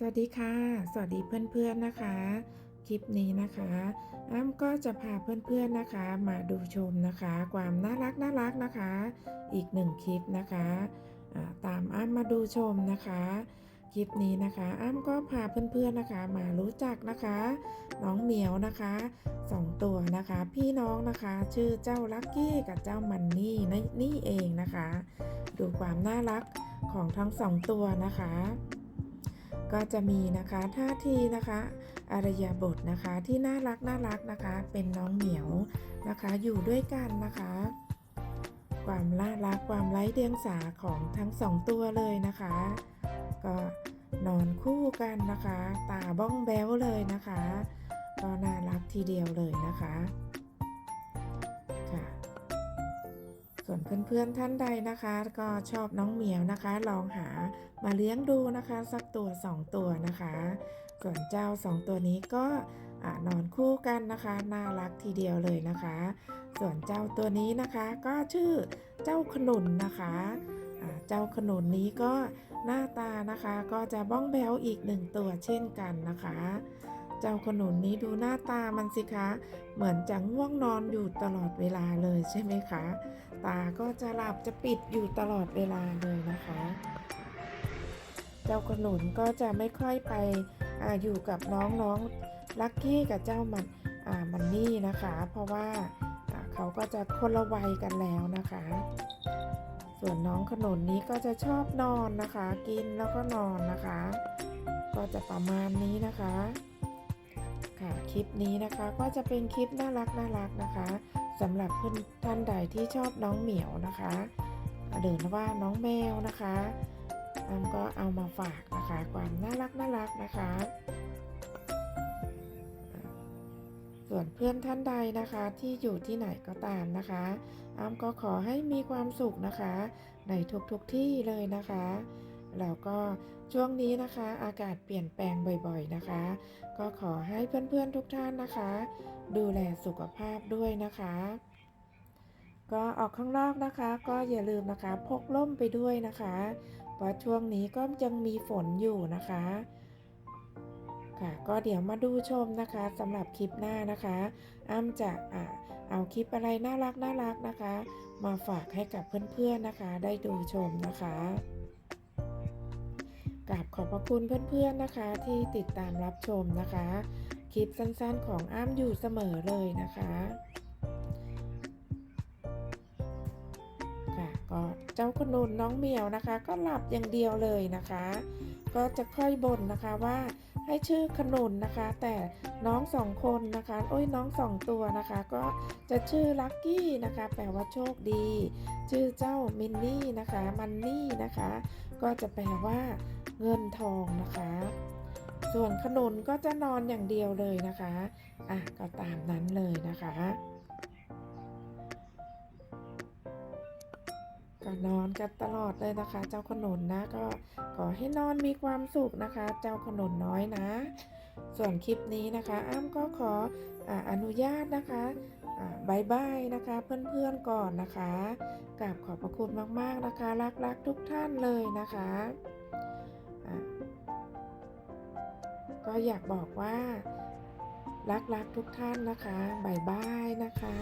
สวัสดีค่ะ สวัสดีเพื่อนๆนะคะ คลิปนี้นะคะอ้ำก็จะพาเพื่อนๆนะคะ มาดูชมนะคะ ความน่ารักน่ารักนะคะ อีกหนึ่งคลิปนะคะตามอ้ำมาดูชมนะคะ คลิปนี้นะคะ อ้ำก็พาเพื่อนๆนะคะ มารู้จักนะคะ น้องเหมียวนะคะสองตัวนะคะ พี่น้องนะคะ ชื่อเจ้าลักกี้กับเจ้ามันนี่นี่เองนะคะ ดูความน่ารักของทั้งสองตัวนะคะ ก็จะมีนะคะท่าทีนะคะอารยาบทนะคะที่น่ารักน่ารักนะคะ เป็นน้องเหมียวนะคะ อยู่ด้วยกันนะคะ ความน่ารักความไร้เดียงสาของทั้งสองตัวเลยนะคะ ก็นอนคู่กันนะคะ ตาบ้องแบ้วเลยนะคะ ก็น่ารักทีเดียวเลยนะคะ ส่วนเพื่อนๆท่านใดนะคะ ก็ชอบน้องเหมียวนะคะ ลองหามาเลี้ยงดูนะคะ สักตัว 2 ตัวนะคะ ส่วนเจ้า 2 ตัวนี้ก็อนอนคู่กันนะคะ น่ารักทีเดียวเลยนะคะ ส่วนเจ้าตัวนี้นะคะก็ชื่อเจ้าขนุนนะคะเจ้าขนุนนี้ก็หน้าตานะคะก็จะบ้องแบวอีกหนึ่งตัวเช่นกันนะคะ เจ้าขนุนนี้ดูหน้าตามันสิคะ เหมือนจะง่วงนอนอยู่ตลอดเวลาเลยใช่ไหมคะ ตาก็จะหลับจะปิดอยู่ตลอดเวลาเลยนะคะ เจ้าขนุนก็จะไม่ค่อยไปออยู่กับน้องๆลักกี้กับเจ้ามันมันนี่นะคะ เพราะว่าเขาก็จะคนละวัยกันแล้วนะคะ ส่วนน้องขนุนนี้ก็จะชอบนอนนะคะ กินแล้วก็นอนนะคะ ก็จะประมาณนี้นะคะ ค่ะ คลิปนี้นะคะก็จะเป็นคลิปน่ารักน่ารักนะคะสำหรับเพื่อนท่านใดที่ชอบน้องเหมียวนะคะหรือว่าน้องแมวนะคะอำก็เอามาฝากนะคะ ความน่ารักน่ารักนะคะ ส่วนเพื่อนท่านใดนะคะที่อยู่ที่ไหนก็ตามนะคะอ้ำก็ขอให้มีความสุขนะคะ ในทุกๆทที่เลยนะคะ แล้วก็ช่วงนี้นะคะ อากาศเปลี่ยนแปลงบ่อยๆนะคะ ก็ขอให้เพื่อนๆทุกท่านนะคะ ดูแลสุขภาพด้วยนะคะ ก็ออกข้างนอกนะคะ ก็อย่าลืมนะคะพกร่มไปด้วยนะคะเพราะช่วงนี้ก็ยังมีฝนอยู่นะคะค่ะก็เดี๋ยวมาดูชมนะคะสำหรับคลิปหน้านะคะ อ้ำจะอ่าเอาคลิปอะไรน่ารักน่ารักนะคะ มาฝากให้กับเพื่อนๆนะคะ ได้ดูชมนะคะ กราบขอบพระคุณเพื่อนๆนะคะ ที่ติดตามรับชมนะคะ คลิปสั้นๆของอ้ามอยู่เสมอเลยนะคะค่ะก็เจ้าขนุนน้องเหมียวนะคะ ก็หลับอย่างเดียวเลยนะคะ ก็จะค่อยบ่นนะคะว่า ให้ชื่อขนุนนะคะ แต่น้องสองคนนะคะโอ้ยน้องสองตัวนะคะ ก็จะชื่อลักกี้นะคะ แปลว่าโชคดี ชื่อเจ้ามินนี่นะคะมันนี่นะคะ ก็จะแปลว่าเงินทองนะคะ ส่วนขนุนก็จะนอนอย่างเดียวเลยนะคะ อะก็ตามนั้นเลยนะคะ ก็นอนกันตลอดเลยนะคะ เจ้าขนนนะก็ขอให้นอนมีความสุขนะคะ เจ้าขนนน้อยนะ ส่วนคลิปนี้นะคะ อ้ำก็ขอออนุญาตนะคะบายบายนะคะเพื่อนๆก่อนนะคะกราบขอบพระคุณมากๆนะคะ รักๆทุกท่านเลยนะคะก็อยากบอกว่า รักๆทุกท่านนะคะบายบายนะคะ